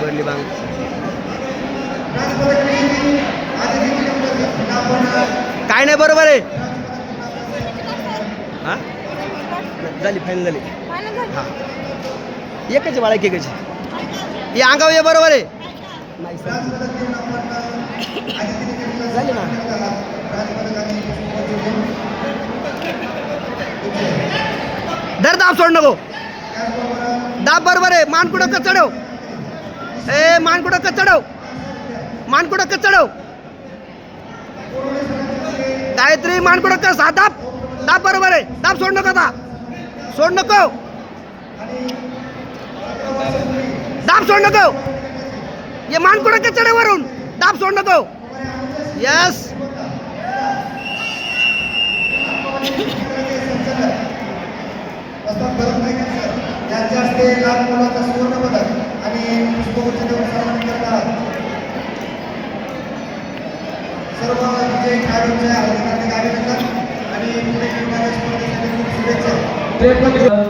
बोलली बांग. काय नाही बरोबर आहे. हा? झाली फाईन झाली. हा. एकच बाळा केकाची ये अंगाव ये बरोबर आहे. झाली ना? धर दाब सोड नको. दाब बरोबर आहे. मान कुठं चढव ए मान कुठं चढव? मान कुठं चढव? गायत्री मानकुडं कस हा दाब. दाब बरोबर आहे. दाब सोड नको आता. सोड नको. दाब सोड नको. ये मानकुडा कुठं चढव वरून. दाब सोड नको. यस त्यांच्या सर्व विजयी खेळाडूंच्या हार्दिक हार्दिक अभिनंदन आणि पुढे येणाऱ्या स्पर्धेसाठी खूप शुभेच्छा.